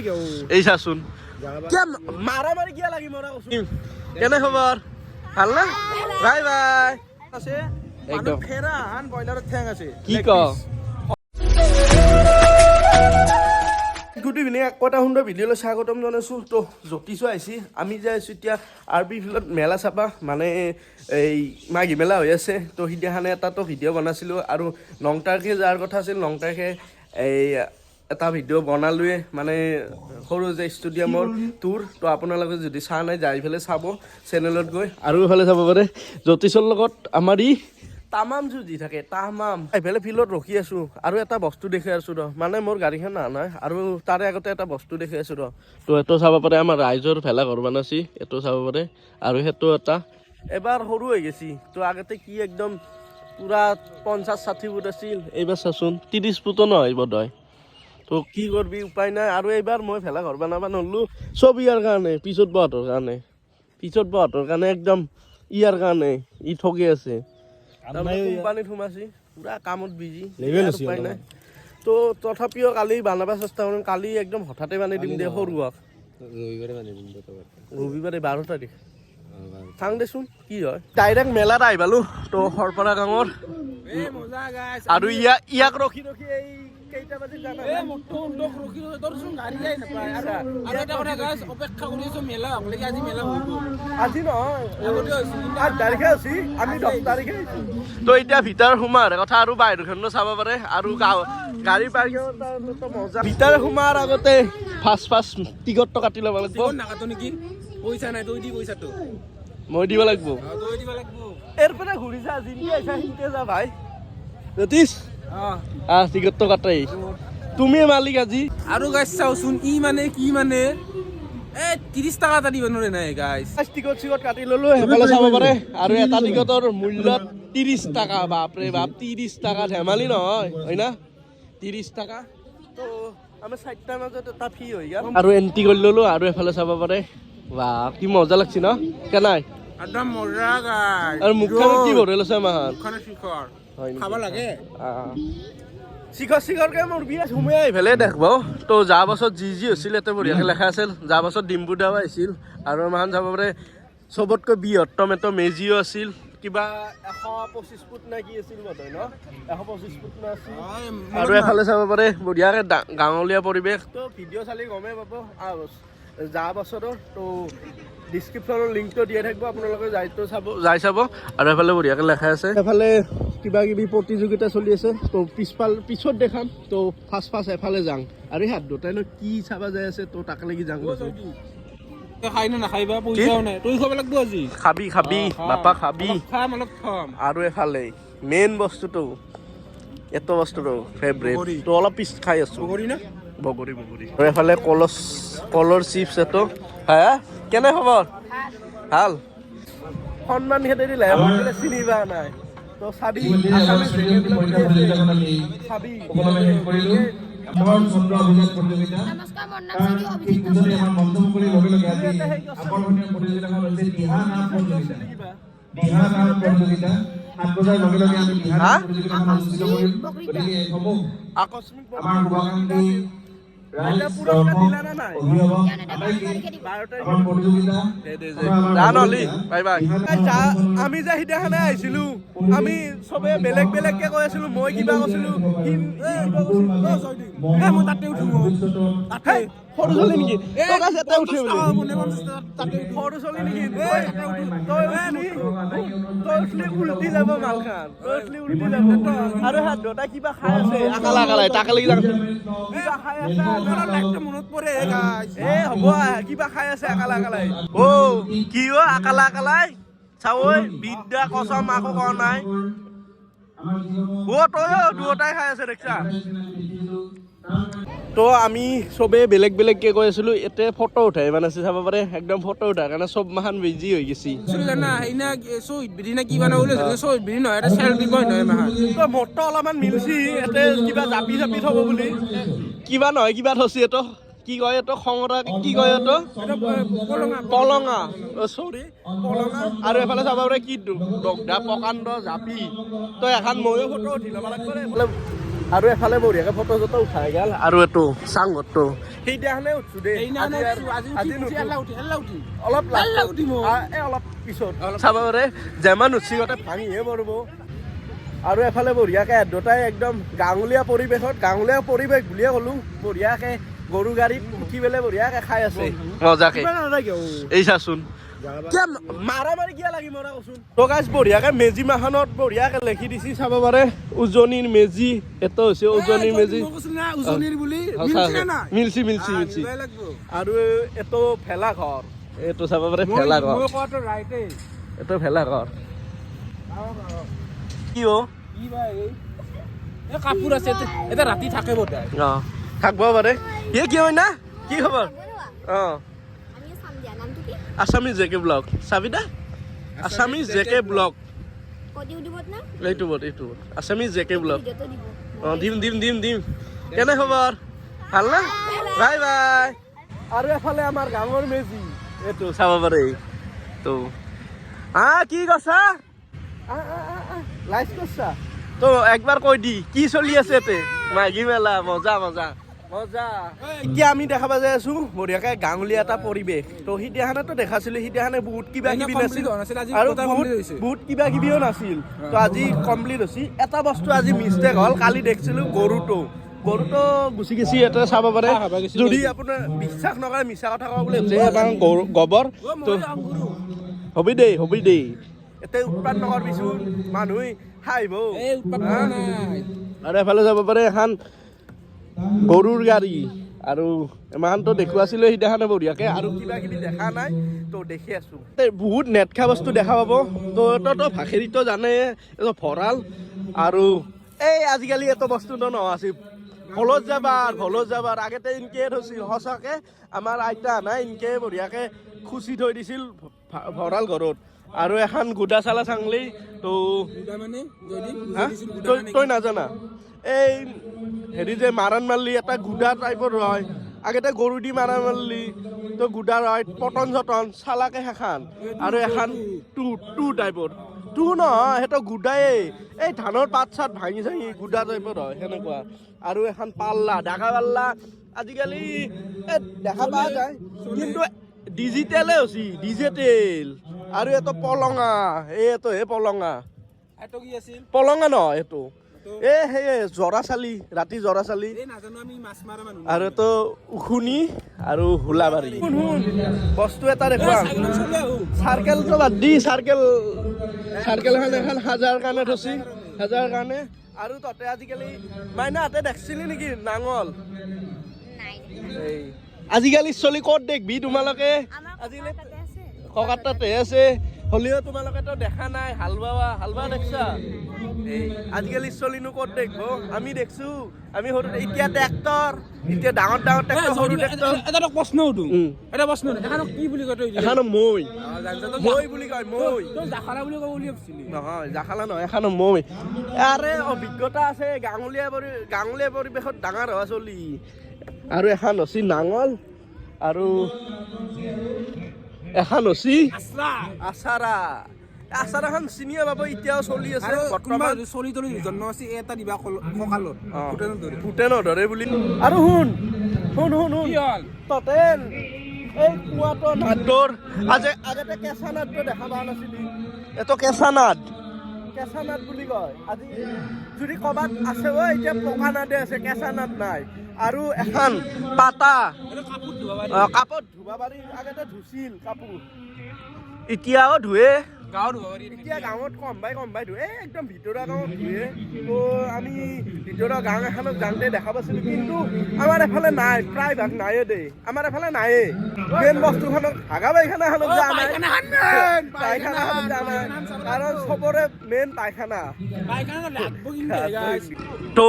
লাগে ও। এই লাগি মৰা কেনে খবৰ ভালো না? Bye bye. আছে একদম। ফেৰা আন ঠেং আছে। কি ক। গুড ইভিনিং আকৌ এটা সুন্দৰ ভিডিঅ'লৈ স্বাগতম জনাইছোঁ। তো জ্যোতিষো আহিছে। আমি যে আছোঁ এতিয়া আৰ বি ফিল্ডত মেলা চাবা। মানে এই মাঘী মেলা হৈ আছে। তো সিদিনাখনে এটাতো ভিডিঅ' বনাইছিলোঁ। আৰু নং তাৰিখে যোৱাৰ কথা আছিল নং তাৰিখে এই এটা ভিডিঅ' বনালোৱে মানে সৰু যে ষ্টেডিয়ামৰ টুৰ তো আপোনালোকে যদি চোৱা নাই, যাই পেলাই চাব চেনেলত গৈ। আৰু এইফালে চাব পাৰে, জ্যোতিষৰ লগত আমাৰ ই তামাম যুঁজি থাকে, তামাম। এইফালে ফিল্ডত ৰখি আছো, আৰু এটা বস্তু দেখি আছো ৰ মানে মোৰ গাড়ীখন অহা নাই, আৰু তাৰে আগতে এটা বস্তু দেখি আছো ৰ। তো এইটো চাব পাৰে, আমাৰ ৰাইজৰ ভেলা ঘৰ বনাইছি, এইটো চাব পাৰে, আৰু সেইটো এটা এবাৰ সৰু হৈ গেছি, তো আগতে কি একদম পুৰা পঞ্চাছ ষাঠি ফুট আছিল, এইবাৰ চাচোন ত্ৰিছ ফুটো নহয় বোধহয় তো কি কৰবি উপায় নাই। আৰু এইবাৰ মই ভেলা ঘৰ বনাব নল্লো। চব ইয়াৰ কাৰণে পিছত বহাতৰ কাৰণে। পিছত বহাতৰ কাৰণে একদম ইয়াৰ কাৰণে ই ঠগি আছে। কোম্পানীত সোমাইছি। পুৰা কামত বিজি। উপায় নাই। তো তথাপিও কালি বনাব চেষ্টা কৰিম। কালি একদম হঠাতে বানি দিম দে সৰুৱাক ৰবিবাৰে বাৰ তাৰিখ। চাং দেচোন কি হয়। ডাইৰেক্ট মেলাত আহি পালো। তো সৰপৰা গাঁৱৰ আৰু ইয়া ইয়াক ৰখি ৰখি এই কেইটা বাজি জানা আজি নহয় আঠ তাৰিখে আছে আমি দহ তাৰিখে তো এতিয়া ভিতৰ সোমাৰ কথা আৰু বাহিৰখনো চাব পাৰে আৰু গাড়ী পাৰ্কিঙৰ কাৰণেতো মজা। ভিতৰ সোমাৰ আগতে ফাৰ্ষ্ট ফাৰ্ষ্ট টিকটটো কাটি ল'ব লাগিব। মই দিব লাগিব। এর পরে ঘুরি যা জিনি আইসা হিনতে যা ভাই। জ্যোতিষ আহ। টিকটটো কাটাই। তুমি মালিক আজি। আৰু গাইছ চাওচোন ই মানে কি মানে? এ ত্ৰিশ টকা এটা দিব নোৱাৰে নাই গাইছ টিকট চিকট কাটি ললো সেইফালে চাব পাৰে। আৰু এটা টিকটৰ মূল্য ত্ৰিছ টকা বাপৰে বাপ ত্ৰিছ টকা ধেমালি নহয় হয় না? ত্ৰিছ টকা। তো আমি চাৰিটাৰ মাজত এটা ফ্ৰী হৈ গ'ল। আৰু এণ্ট্ৰি কৰি ললো আৰু এফালে চাব পাৰে। বাহ কি মজা লাগছে ন? কেনাই একদম মজা আৰু মুখখন কি ভৰি লৈছে মাহত? খাব লাগে? শিখৰ শিখৰকে মোৰ বিয়া সোমাই আহিফালে দেখব তো যোৱা বছৰত যি যি হৈছিল ইয়াতে বঢ়িয়াকৈ লেখা আছিল। যোৱা বছৰত ডিম্পু দাও আহিছিল। আৰু মাহান যাব পাৰে চবতকৈ বৃহত্তম এটা মেজিও আছিল। কিবা এশ পঁচিছ ফুট নে কি আছিল বোধহয় ন? এশ পঁচিছ ফুট না আছিল? আৰু এফালে চাব পাৰে বঢ়িয়াকৈ গাঁৱলীয়া পৰিৱেশ। তো ভিডিঅ' চালি গমেই পাব। যোৱা বছৰৰ তো ডিছক্ৰিপশ্যনৰ লিংকটো দিয়া থাকিব আপোনালোকে যাইতো চাব। যাই চাব। আৰু এফালে বঢ়িয়াকৈ লেখা আছে। এফালে কিবা কিবি প্ৰতিযোগিতা চলি আছে তো পিছফাল পিছত দেখাম তো ফাৰ্ষ্ট ফাৰ্ষ্ট এফালে যাওঁ আৰু এই হাত দুটাইনো কি চাবা যাই আছে তো তাক লাগি যাওঁ খাই নে নাখাই বা? নাই? তই খাব লাগিব আজি। খাবি খাবি বাপা খাবি। অলপ খাম আৰু এফালে মেইন বস্তুটো এইটো বস্তুটো ফেভৰেট। তো অলপ পিছ খাই আছো। বগৰী না? বগৰী বগৰী। আৰু এফালে কলচ কলৰ চিপছ এইটো হা? কেনে খবৰ? ভালো। সন্মান খেতে দিলে মই চিনি পোৱা নাই। তো চাবি চাবি। আমাৰ চন্দ্ৰ অভিযান প্ৰতিযোগিতা। নমস্কাৰ মোৰ নাম কাৰণ শ্ৰী ঠিক অভিজিত আমাৰ মন্তব্য কৰি লগে লগে আজি আকৰ্ষণীয় প্ৰতিযোগিতাখন হৈছে দিহা নাম প্ৰতিযোগিতা। দিহা নাম প্ৰতিযোগিতা। সাত বজাৰ লগে লগে আমি দিহা নাম প্ৰতিযোগিতাখন অনুষ্ঠিত কৰিম। গতিকে এইসমূহ আকস্মিক আমাৰ শুভাকাংক্ষী আমি। যে সিদিনাখনে আহিছিলো আমি চবে বেলেগ বেলেগকে কৈ আছিলো মই কিবা কৈছিলো মই তাতে উঠিম তাতে সৰু ছোৱালী নেকি? তই কাজ ইয়াতে উঠি বোলে তাতে নেকি উঠলি উল্টি যাব মালখান তই উঠলি উল্টি যাব আৰু হাত দুটা কিবা খাই আছে? আকালা আকালাই তাকে লাগি যাম কিবা খাই আছে আকালা- মনত পৰে গাইছ এ হ'ব আ, কিবা খাই আছে আকালা আকালাই অ কি অ আকালা আকালাই চাও ঐ বিদ্যা কচম আকৌ কোৱা নাই। অ তই অ, দুয়োটাই খাই আছে দেখিছা? তো আমি চবেই বেলেগ বেলেগকে কৈ আছিলো এতিয়া ফটো উঠাই মানে চাব পাৰে একদম ফটো উঠাৰ কাৰণে চব মাহান বিজি হৈ গৈছি। এটা মোৰটো অলপমান মিলছি ইয়াতে কিবা জাপি জাপি থব বুলি। কিবা নহয় কিবা থছি এইটো কি কয় এইটো খঙৰা কি কয় এইটো পলঙা। চৰি পলঙা। আৰু এফালে চাব পাৰে কি দগধা প্ৰকাণ্ড জাপি। তই এখন ময়ো ফটো উঠি ল'ব লাগিব আৰু এফালে বঢ়িয়াকে ফটো চটো উঠাই গেল আৰু এইটো চাংঘৰটো সেইদিনাখনে উঠছো দেই। অলপ অলপ পিছত। চাব পাৰে যেমান উঠছি গতে ভাঙিহে পৰিব আৰু এফালে বঢ়িয়াকে দুটাই একদম গাঁৱলীয়া পৰিৱেশত গাঁৱলীয়া পৰিৱেশ বুলিয়ে ক'লো বঢ়িয়াকে গৰু গাড়ীত উঠি পেলাই বঢ়িয়াকে খাই আছে। মজাকে। এই চাচোন কিয় মাৰা মাৰি কিয় লাগি মৰা কচোন? তো গাইজ বঢ়িয়াকে মেজি মাখনত বঢ়িয়াকে লিখি দিছি চাব পাৰে। উজনিৰ মেজি এইটো হৈছে উজনিৰ মেজি। উজনিৰ মিলছি মিলছি মিলছি। আৰু এইটো ভেলা ঘৰ এইটো চাব পাৰে ভেলা ঘৰ এইটো ভেলা ঘৰ কি অ' কি কাপোৰ আছে এটা ৰাতি থাকে অঁ থাকিব পাৰে। কি হয় না? কি খবৰ? অঁ। নামটো কি আছামিজ ব্লগ চাবি the Assamese J K blog কদি উঠিবত না এইটোবত এইটোবত আছামিজ জে কে ব্লগ অঁ দিম দিম দিম দিম কেনে খবৰ ভালো না বাই বাই আৰু এফালে আমাৰ গাঁৱৰ মেজি এইটো চাব পাৰে তো হা কি কৈছা লাইচ কৰিছা তো একবাৰ কৈ দি কি চলি আছে এতে মাঘী মেলা মজা মজা এতিয়া আমি দেখা পাই যাই আছো বঢ়িয়াকে গাঁৱলীয়া এটা পৰিৱেশ। তো সিদিনাখনেতো দেখাছিলো সিদিনাখনে বহুত কিবা কিবি নাছিল। হোৱা নাছিল, আজি আৰু বহুত বহুত কিবা কিবিও নাছিল। তো আজি কমপ্লিট হৈছে। এটা বস্তু আজি মিষ্টেক হ'ল কালি দেখিছিলো গৰুটো। গৰুটো গুচি গেছি ইয়াতে চাব পাৰে। যদি আপোনাৰ বিশ্বাস নকৰে মিছা কথা কওঁ বুলি গৰু গোবৰ তো হবি দেই হবি দেই। এতিয়া উৎপাদ নকৰবিচোন মানুহে খাইব এই উৎপাত আৰু এফালে যাব পাৰে এখন গৰুৰ গাড়ী। আৰু ইমানটো দেখুৱাছিলে সিদিনাখনে বঢ়িয়াকে। আৰু কিবা কিবি দেখা নাই, তো দেখি আছো। বহুত নেট খা বস্তু দেখা পাব। তো তইতো ভাখেৰিতো জানে, এইটো ভঁৰাল। আৰু এই আজিকালি এইটো বস্তুটো নহয় আছিল ভলত যাবাৰ ভলত যাবাৰ আগতে ইনকে থৈছিল সঁচাকে। আমাৰ আইতা নাই ইনকে বঢ়িয়াকে খুচি থৈ দিছিল ভঁৰাল ঘৰত। আৰু এখন গুদা চালা চাংলি তো মানে? তই মানে নাজানা। এই হেৰি যে মাৰাণ মাৰলি এটা গুদা টাইপৰ হয়। আগতে গৰু দি মাৰা মাৰলি তো গুদা হয় পটন চটন চালাকে সেখান আৰু এখন টু টু টাইপৰ টু নহয় সেইটো গুদায়ে এই ধানৰ পাত চাত ভাঙি চাঙি গুদা টাইপৰ হয় সেনেকুৱা। আৰু এখন পাল্লা ডাকা পাল্লা। আজিকালি এ দেখা পোৱা যায়। কিন্তু ডিজিটেলে হৈছে ডিজিটেল। আৰু এইটো পলঙা এইটো হে পলঙা। এইটো কি আছিল? পলঙা নহয় এইটো এ সেই জৰা চালি ৰাতি জৰা চালি আৰু এইটো উখুনি আৰু হোলাবাৰী। বস্তু এটা দেখুৱাম। চাৰ্কেলটো বাদ দি চাৰ্কেল। চাৰ্কেল এখন এখন সাজাৰ কাৰণে থৈছি সাজাৰ কাৰণে। আৰু তাতে আজিকালি মাইনা হাতে দেখছিলি নেকি নাঙল? এই আজিকালি চলি ক'ত দেখবি তোমালোকে? আজিকালি তাতে আছে। হ'লেও তোমালোকেতো দেখা নাই। হাল বাৱা হাল বাৱা দেখছা? এই আজিকালি চলিনো ক'ত দেখব? আমি দেখছ। আমি সৰু এতিয়া ট্ৰেক্টৰ। এতিয়া ডাঙৰ ডাঙৰ ট্ৰেক্টৰ সৰু ট্ৰেক্টৰ। এটা প্ৰশ্ন সুধো। এটা প্ৰশ্ন সুধো। কি বুলি কয় তই এখন মই মই বুলি কয় মই তই জাখাৰা বুলি ক'ব বুলি ভাবিছিলি নহয় জাখালা নহয় এখন মই আৰে অভিজ্ঞতা আছে। গাঁৱলীয়া পৰি গাঁৱলীয়া পৰিৱেশত ডাঙৰ হোৱা চলি। আৰু এখন হৈছে নাঙল। আৰু এখন হৈছে আছৰা। আচাৰা আচাৰাখন চিনিয়ে পাব এতিয়াও চলি আছে বৰ্তমান। চলি তলি জন্ম আছে এটা দিবা কল- কঁকালত অ। ভূটানত ধৰি বুলি। আৰু শুন শুন শুন শুন। কি এই কুৱাটো নাদৰ আজি আগতে কেঁচা নাদটো দেখা পোৱা নাছিলি। এইটো কেঁচা নাদ কেঁচা নাদ বুলি কয়। আজি যদি ক'ৰবাত আছে ঐ এতিয়া পকা নাদে আছে কেঁচা নাদ নাই। আৰু এখন পাতা কাপোৰ ধুব পাৰি কাপোৰ ধুব পাৰি আগতে ধুছিল কাপোৰ। এতিয়াও ধুৱে। এতিয়া গাঁৱত কম বাই কম বাই ধুৱে। একদম ভিতৰুৱা গাঁৱত ধুৱে। তো আমি ভিতৰুৱা গাঁও এখনত যাওঁতে দেখা পাইছিলোঁ কিন্তু আমাৰ এফালে নাই প্ৰায় নায়ে দেই। আমাৰ এফালে নায়ে মেইন বস্তুখনক হাগা মেইন, পায়খানাখনত যোৱা কাৰণ চবৰে মেইন পায়খানা। পায়খানা। তো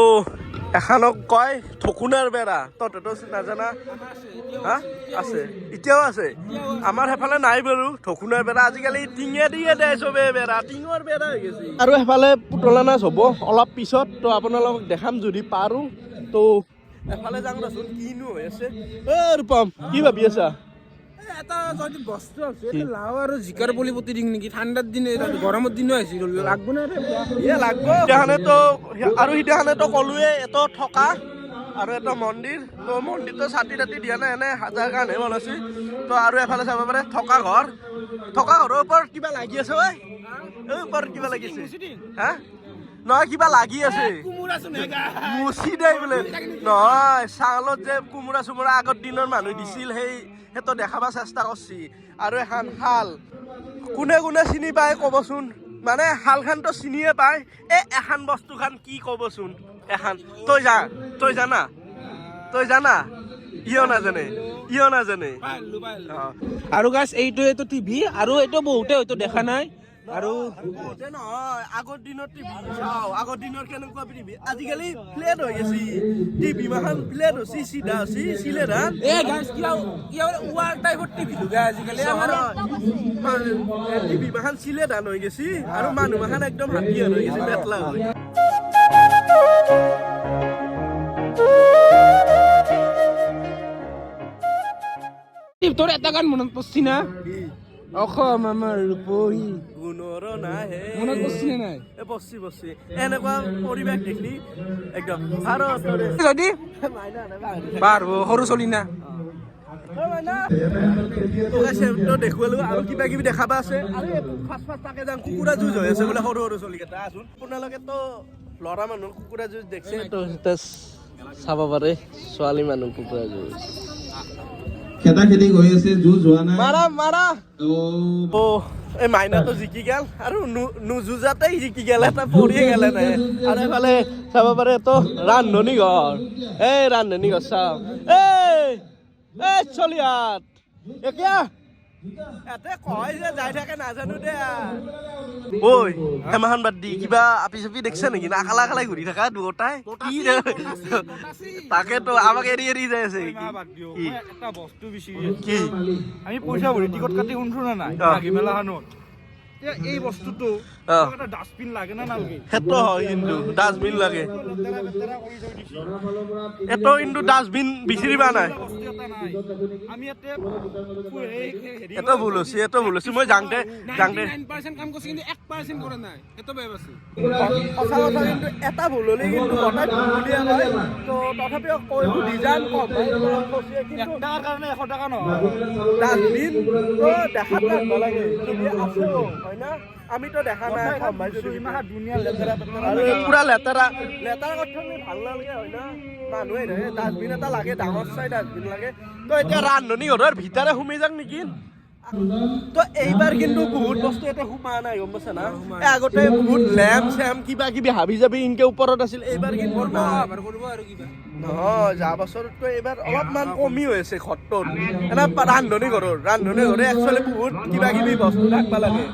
এখনক কয় ঠকুনাৰ বেৰা? তহঁতেতো নাজানা? হা? আছে। এতিয়াও আছে? আমাৰ সেইফালে নাই বাৰু। ঠকুনাৰ বেৰা আজিকালি টিঙে দিয়ে দে চবে বেৰা। টিঙৰ বেৰা হৈ গৈছে। আৰু সেইফালে পুতলা নাচ হ'ব। অলপ পিছত তো আপোনালোকক দেখাম যদি পাৰোঁ। তো এফালে যাওঁ দেচোন কিনো হৈ আছে। অ ৰূপম কি ভাবি আছা? এটা যদি বস্তু আছে এটা লাও আৰু জিকাৰ বলি পুতি দিম নেকি? ঠাণ্ডাৰ দিনে গৰমৰ দিনো আহিছিল লাগব না ৰে? ইয়ে লাগব। সিদিনাখনেতো আৰু সিদিনাখনেতো ক'লোৱে এটো থকা আৰু এটা মন্দিৰ তো মন্দিৰটো ছাতি তাতি দিয়া নাই এনে হাজাৰ কাৰণেহে বনাইছে। তো আৰু এফালে চাব পাৰে থকা ঘৰ। থকা ঘৰৰ ওপৰত কিবা লাগি আছে ঐ। ওপৰত কিবা লাগি আছে হা? নহয় কিবা লাগি আছে। মুচি দে বোলে। নহয় চাউলত যে কোমোৰা চোমোৰা আগৰ দিনৰ মানুহ দিছিল সেই সেইটো দেখাব চেষ্টা কৰছি। আৰু এখন শাল। কোনে কোনে চিনি পায় ক'বচোন? মানে শালখানটো চিনিয়ে পায়। এই এখন বস্তু খান কি ক'বচোন? এখন। তই যা তই জানা? তই জানা? ইও নাজানে ইও নাজানে। আৰু গাছ এইটো এইটো টিভি আৰু এইটো বহুতে হয়তো দেখা নাই। আৰু নহয় আগৰ দিনৰ টিভি চাওঁ আগৰ দিনৰ কেনেকুৱা টিভি আজিকালি ফ্লেট হৈ গৈছে টিভি মাখান ফ্লেট হৈছে চিধা হৈছে চিলেৰা এ গাছ কিবা কিবা ৱাল টাইপৰ টিভি লগা আজিকালি আমাৰ টিভি মাখান চিলে ধান হৈ গৈছে আৰু মানুহ মাখান একদম হাতীয়ান হৈ গৈছে বেতলা হৈ তোৰ এটা গান মনত পৰছি না? অসম আমাৰ ৰূপহী। গুণৰ নাহে। মনত পৰছি নাই? এ বচি বচি এনেকুৱা পৰিৱেশ দেখলি একদম ভাৰতৰে যদি। পাৰব সৰু চলি না। দেখুৱালো আৰু কিবা কিবি দেখাবা আছে। আৰু ফাৰ্ষ্ট ফাৰ্ষ্ট তাকে যাম কুকুৰা যুঁজ হৈ আছে বোলে সৰু সৰু চলিকেইটা। আছোন আপোনালোকেতো ল'ৰা মানুহ কুকুৰা যুঁজ দেখছে। তো চাব পাৰে ছোৱালী মানুহ কুকুৰা যুঁজ। খেদা খেতি হৈ আছে যুঁজ হোৱা নাই। মাৰা মাৰা। অ এই মাইনাটো জিকি গেল আৰু নু- নুযুঁজাতেই জিকি গেল এটা পৰিয়ে গেলে নাই আৰু এইফালে চাব পাৰে তো ৰান্ধনী ঘৰ। এই ৰান্ধনী ঘৰ চাওঁ এই এই চলিয়াত এতিয়া এতে কয় যে যাই থাকে নাজানো দে ঐ এমাহান বাদ দি কিবা আপি চাপি দেখছে নেকি? না খালা খালাই ঘূৰি থাকা দুটাই কি? তাকেতো আমাক এৰি এৰি যাই আছে। কি? আমি পইচা ভৰি টিকট কাটি শুনছো না নাই? এতিয়া এই বস্তুটো এটা ডাষ্টবিন লাগে না নালাগে? সেইটো হয় কিন্তু ডাষ্টবিন লাগে। এটো কিন্তু ডাষ্টবিন বিচাৰিবা নাই। বস্তু আমি ইয়াতে এটো ভুল হৈছে এটো ভুল হৈছে। মই যাওঁতে যাওঁতে 99% কাম কৰিছে কিন্তু 1% কৰা নাই। সেইটো বেয়া আছে সঁচা কথা কিন্তু এটা ভুল হ'লে কিন্তু গোটাই ভুল বুলিয়ে তো তথাপিও কৈ ডিজাইন কম। এক টকাৰ কাৰণে এশ টকা নহয়। ডাষ্টবিন তো দেখাত লাগে। যদি আছেও হয় না? আমিতো দেখা নাই ধুনীয়া লেতেৰা লেতেৰা লেতেৰা। কথা ভালো নালাগে মানুহে থাকে ডাষ্টবিন এটা লাগে ডাঙৰ চাই ডাষ্টবিন লাগে। তো এতিয়া ৰান্ধনী ঘৰৰ ভিতৰে সোমাই যাক নেকি? তো এইবাৰ কিন্তু বহুত বস্তু এটা সোমা নাই গম পাইছা না? আগতে বহুত লেম্প চেম্প কিবা কিবি হাবি যাবি ইনকে ওপৰত আছিল এইবাৰ কিন্তু কৰিব আৰু কিবা। নহয় যোৱা বছৰতকৈ এইবাৰ অলপমান কমি হৈ আছে ঘৰটোত এনে ৰান্ধনী ঘৰৰ ৰান্ধনী ঘৰে একচুৱেলি বহুত কিবা কিবি বস্তু থাকিব লাগে।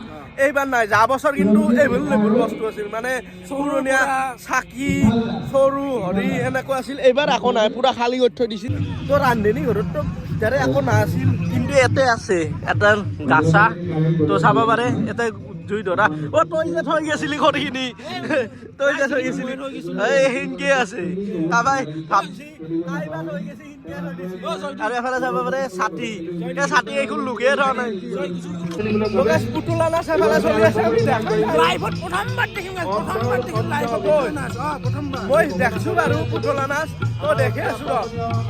এইবাৰ নাই, যা বছৰ কিন্তু এভেইলেবল বস্তু আছিল। মানে পুৰণীয়া চাকি সৰু হৰি, এনেকুৱা আছিল। এইবাৰ একো নাই, পুৰা খালী কৰি থৈ দিছিল। তো ৰান্ধনী ঘৰততো যাৰে একো নাছিল, কিন্তু ইয়াতে আছে, এটা গাছা। তো চাব পাৰে ইয়াতে জুই ধৰা। অ তই যে থৈ গৈছিলি খৰিখিনি। তই যে থৈ গৈছিলি। এই সেনকে আছে। কাবাই। আৰু এফালে চাব পাৰে ছাতি। এই ছাতি এইখন লোকে থোৱা নাই। পুতলা নাচ এফালে চলি আছে। প্ৰথমবাৰ দেখিম প্ৰথমবাৰ দেখিম মই দেখছ বাৰু পুতলা নাচ তই দেখি আছো ৰ।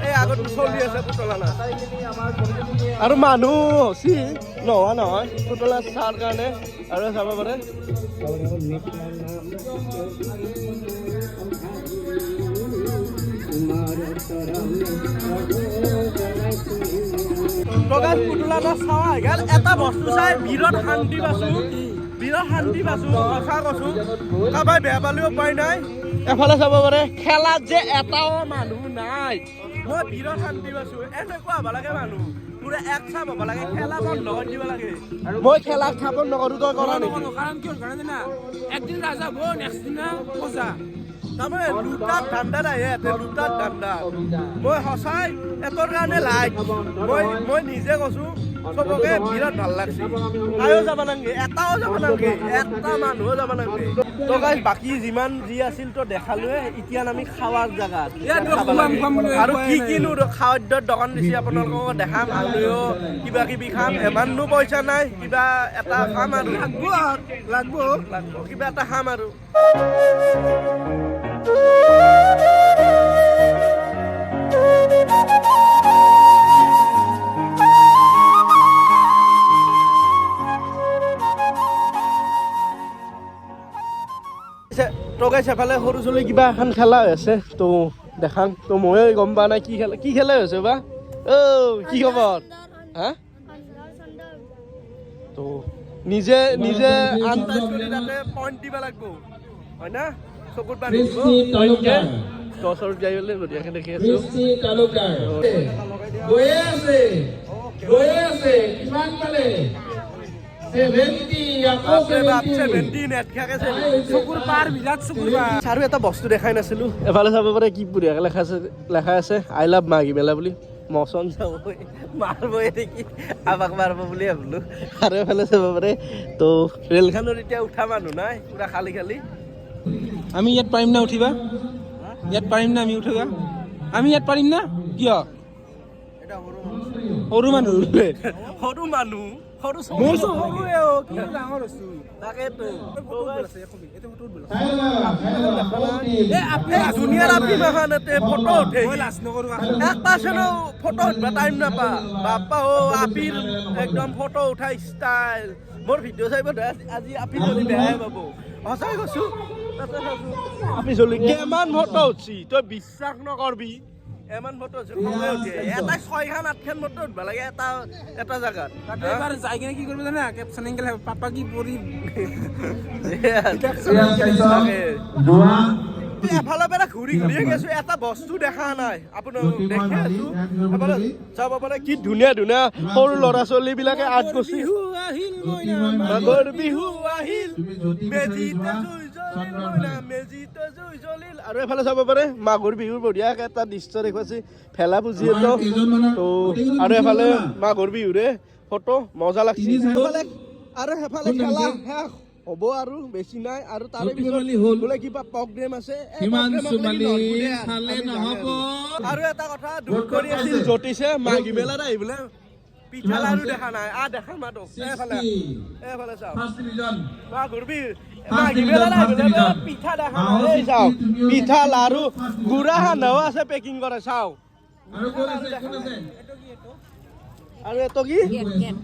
এই আগত চলি আছে পুতলা নাচ আৰু মানুহ হচি নোহোৱা নহয়। পুতলা চোৱাৰ কাৰণে চাব পাৰে প্ৰকাশ পুতলা নাচ চাৱা গেল। এটা বস্তু চাই বিৰাট শান্তি পাইছো। বিৰাট শান্তি পাইছো সঁচা কৈছো কাবাই বেয়া পালেও উপায় নাই। এফালে চাব পাৰে। খেলাত যে এটাও মানুহ নাই। মই বিৰাট শান্তি পাইছো। এনেকুৱা হ'ব লাগে মানুহ। পুৰা এক চাপ হ'ব লাগে খেলা বন্ধ কৰি দিব লাগে। মই খেলা খাব নকৰো তই কৰা নেকি? কাৰণ কিয় একদিন ৰাজা হ'ব নেক্সট দিনা প্ৰজা তাৰমানে ধান্দা নাই ইয়াতে লুটাত ধান্দা মই সঁচাই এটোৰ কাৰণে লাইক মই মই নিজে কৈছো চবকে বিৰাট ভালো লাগছে। তাইও যাব নাংগে এটাও যাব নাংগে এটা মানুহো যাব নাংগে তো গাইজ বাকী যিমান যি আছিল তো দেখালোৱে এতিয়া আমি খাৱাৰ বুলি আৰু কি। কিনো খাদ্যৰ দোকান দিছে আপোনালোকক দেখাম আমিও কিবা কিবি খাম। ইমাননো পইচা নাই কিবা এটা খাম আৰু। লাগব আৰু লাগব। লাগব কিবা এটা খাম আৰু। তগাই সেফালে সৰু ছোৱালী কিবা এখন খেলা হৈ আছে তো দেখাম তো ময়ো গম পোৱা নাই কি খেলা কি খেলা হৈছে বা? অ কি খবৰ? হা? তো নিজে নিজে আনটাইজ কৰি তাতে পইণ্ট দিব লাগিব হয় না? চকুত বান্ধি দহৰ যাই পেলাই ধুনীয়াকৈ দেখি আছো। গৈয়ে আছে গৈয়ে আছে কিমান পালে? আৰু এটা বস্তু দেখাই নাছিলো। এফালে চাব পাৰে কি বঢ়িয়াকে লেখা আছে লেখা আছে আই লাভ মাঘী মেলা বুলি। মচন চাবই মাৰবই নেকি আমাক মাৰব বুলি ভাবিলো। আৰু এফালে চাব পাৰে তো ৰেলখনৰ এতিয়া উঠা মানুহ নাই পুৰা খালী খালী। আমি ইয়াত পাৰিম না উঠিবা? ইয়াত পাৰিম না আমি উঠিবা আমি ইয়াত পাৰিম না? কিয়? সৰু মানুহ। সৰু মানুহ। সৰু মই সৰুৱে অ, কিন্তু ডাঙৰ হৈছো? তাকেতো এ, আপনি ফটো উঠে। ফটো উঠবা টাইম নাপা বাপ্পা অ আপিৰ একদম ফটো উঠা ষ্টাইল। মোৰ ভিডিঅ' চাই আজি- আপি বেয়াই পাব। সঁচাই কৈছো আপি চলি কিমান ফটো উঠছি? তই বিশ্বাস নকৰবি। এমান ফটো খঙে উঠে। এটা ছয়খান আঠখান ফটো উঠবা লাগে এটা এটা জাগাত তাতে এবাৰ যাই কিনে কি কৰিব জানা? কেপচন এংগেল পাপা কি পৰি এফালৰ পৰা ঘূৰি ঘূৰি গেছো এটা বস্তু দেখা নাই। আপোনালোক দেখি আছো। এফালে চাব পাৰে কি ধুনীয়া ধুনীয়া। সৰু ল'ৰা ছোৱালী বিলাকে আৰ্ট কৰিছে। বিহু আহিল মাঘৰ বিহু আহিল। তুমি জ্যোতি মেজিতে আৰু এফালে চাব পাৰে মাঘৰ বিহুৰ বঢ়িয়াকে এটা দৃশ্য দেখুৱাইছে ভেলা পুজি তো আৰু এফালে মাঘৰ বিহুৰে ফটো মজা লাগছে। আৰু সেইফালে খেলা শেষ হ'ব আৰু বেছি নাই। আৰু তাৰে পিছত বোলে কিবা প্ৰগ্ৰেম আছে। আৰু এটা কথা দুখ কৰি আছিল জ্যোতিষে মাঘী মেলাত আহিবলৈ পিঠা লাৰু দেখা নাই। আ দেখা মাতো এইফালে এইফালে চাওক। মাঘৰ বিহু। পিঠা দেখা চাওক পিঠা লাৰু গুড়া সান্দাও আছে পেকিং কৰে চাওক আৰু আছে আছে কি গেট গেট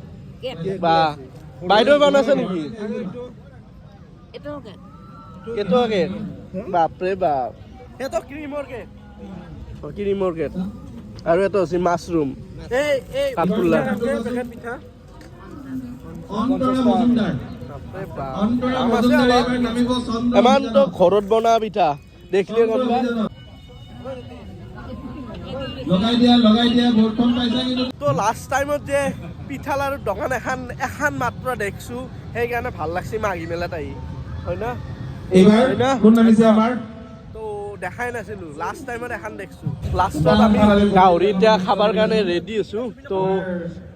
গেট বা বাইদেউ বনাইছে নেকি গেট বাপৰে বাপ এইটো ক্ৰীমৰ আৰু এইটো হৈছে মাছৰুম এই এই পিঠা ইমানটো ঘৰত বনা পিঠা। দেখিলে গম পা লগাই দিয়া লগাই দিয়া বৰ্তমান পাইছা কিন্তু। তো লাষ্ট টাইমত যে পিঠা লাৰু দোকান এখন এখন মাত্ৰ দেখিছো সেইকাৰণে ভালো লাগছি মাঘী মেলাত আহি। হয় না? এইবাৰ হয় না? কোন নামিছে আমাৰ তো দেখাই নাছিলো লাষ্ট টাইমত এখন দেখিছো। লাষ্টত আমি গাহৰি এতিয়া খাবৰ কাৰণে ৰেডি আছো তো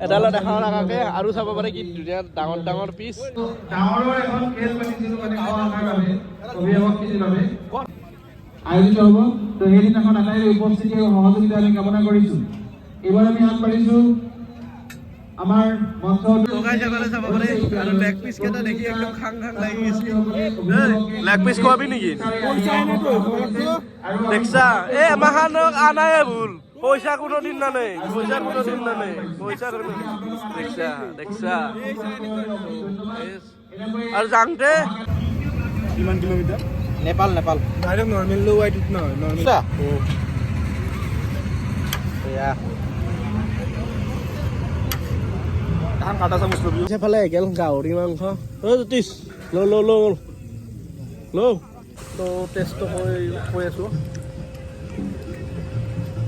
এডালত দেখা লগাকে আৰু চাব পাৰে কি ধুনীয়া ডাঙৰ ডাঙৰ পিচ ডাঙৰৰ এখন খেল পাতিছিলোঁ মানে বাবে। আয়োজিত হ'ব তো সেইদিনাখন আটাইৰে উপস্থিতি আৰু সহযোগিতা আমি কামনা কৰিছোঁ। এইবাৰ আমি আগবাঢ়িছোঁ। আৰু লেগ পিচ কেইটা দেখি একদম খাং খাং লাগি লেগ পিচ খোৱাবি নেকি? দেখছা এ এমাহানক আনাই ভুল পইচা কোনো দিন নানে পইচা কোনো দিন নানে পইচা কোনো দেখছা দেখছা আৰু যাওঁতে কিমান kilometre Nepal Nepal. Direct normal low white নহয় নৰ্মেল ধান কাটা চামুচ ল'বি সেইফালে এগেল গাহৰি মাংস। অ জ্যোতিষ ল ল ল ল। তো টেষ্টটো কৈ কৈ আছোঁ।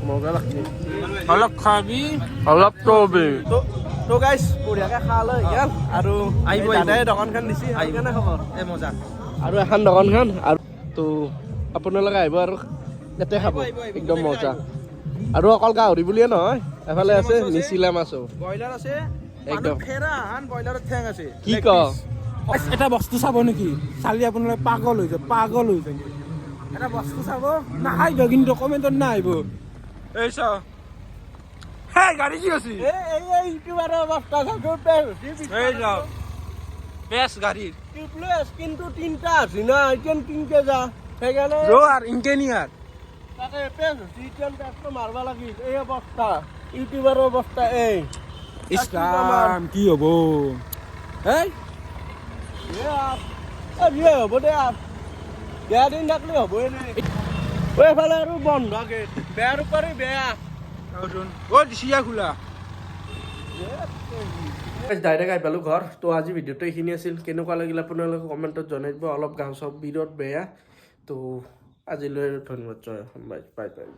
মজা লাগছে অলপ খাবি। অলপ তবে তো গাইছ বঢ়িয়াকৈ খা লৈ গেল। আৰু আহিব, এই আহিব। দাদাই দোকানখন দিছে আহিব। কেনে খবৰ। এই মজা। আৰু এখন দোকানখন আৰু তো আপোনালোকে আহিব আৰু ইয়াতে খাব। আহিব, আহিব, একদম আহিব, মজা। আৰু অকল গাহৰি বুলিয়ে নহয় এফালে আছে নিচিলা মাছো। ব্ৰইলাৰ আছে। একদম। আন ব্ৰইলাৰৰ ঠেং আছে। কি ক? এটা বস্তু চাব নেকি? চালি আপোনালোকে পাগল হৈ যাব পাগল হৈ যাব। এটা বস্তু চাব? নাহাহিব কিন্তু কমেণ্টত নাহিব এই চাও হেই গাড়ী কি আছে এই ইউটিউবাৰৰ অৱস্থা এই যাও গাড়ীৰ টিউবলেছ কিন্তু তিনিটা আছে না এতিয়া তিনিটা যা। সেইকাৰণে ৰ আৰু তাকে হৈছে পেজটো মাৰিব লাগিল। এই অৱস্থা ইউটিউবাৰৰ অৱস্থা এই। কি হ'ব? এই? বিয়ে হ'ব দে আপ বেয়া দিন থাকিলে হ'বই নাই এইফালে আৰু বন্ধ গেট বেয়াৰ উপৰি বেয়া। অ' দিছিয়া খোলা। ডাইৰেক্ট আহি পালোঁ ঘৰ। তো আজি ভিডিঅ'টো এইখিনি আছিল। কেনেকুৱা লাগিল আপোনালোকে কমেণ্টত জনাই দিব অলপ গাঁও চাওঁ বিৰত বেয়া। তো আজিলৈ ধন্যবাদ জয়। Bye bye.